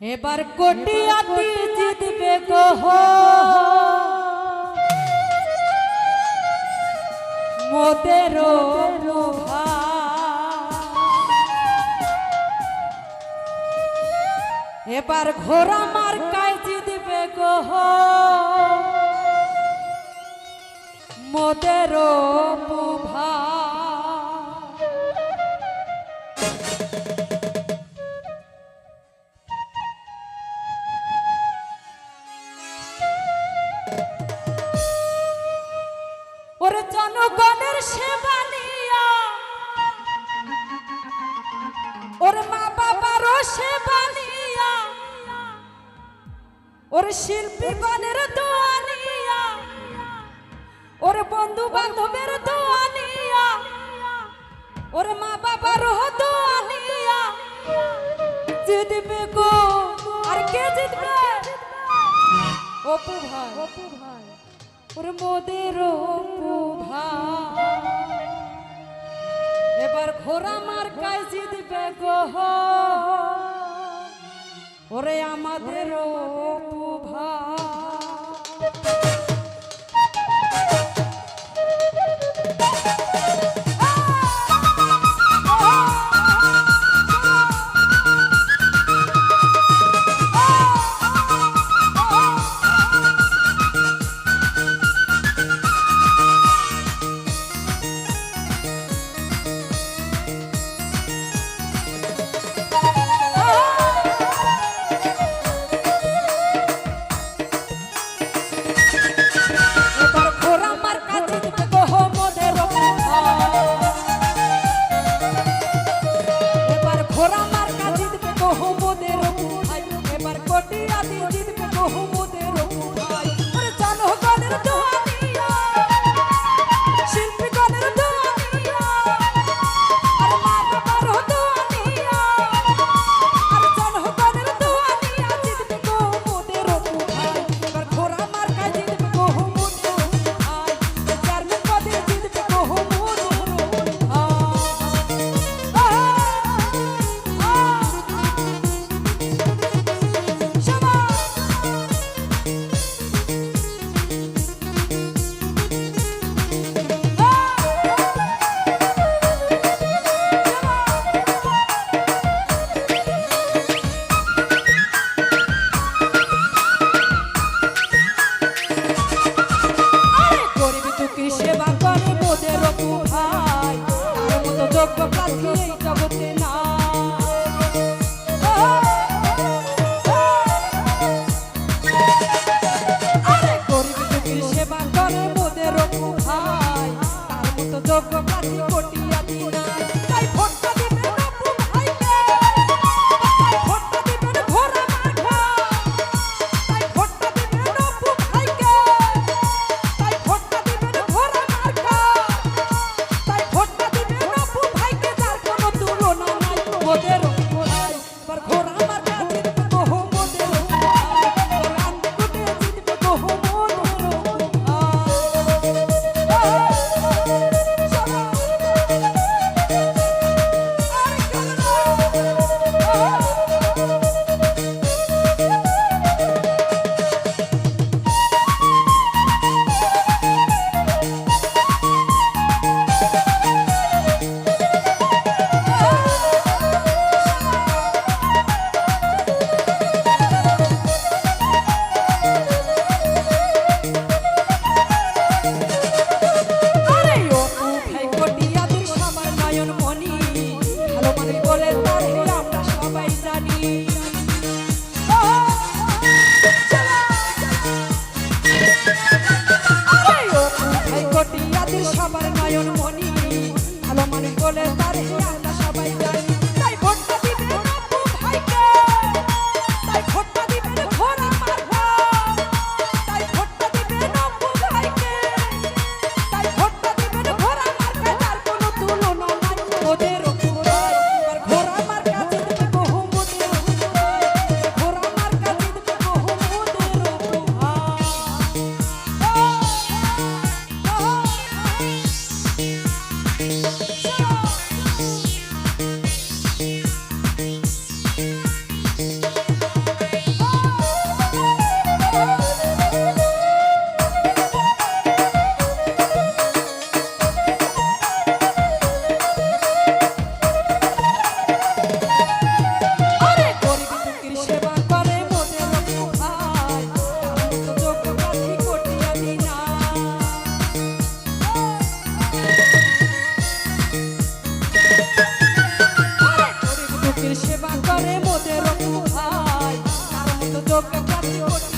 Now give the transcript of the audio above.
এবার কটিয়াতি জিতবে কহ মোদের এবার ঘোড়া মার কায় জিতবে কহ মোদের ভা ওর শিল্পী বনের দোয়ানিয়া ওর বন্ধু বান্ধবের দোয়ানিয়া ওর মা বাবার দোয়ানিয়া জিতবে গো, আর কে জিতবে? অপু ভাই অপু ভাই ওর মোদের অপু ভাই এবার ঘোড়া মার্কায় জিতবে গো। ওরে আমাদের ভাই loco, patio. que tú has sido.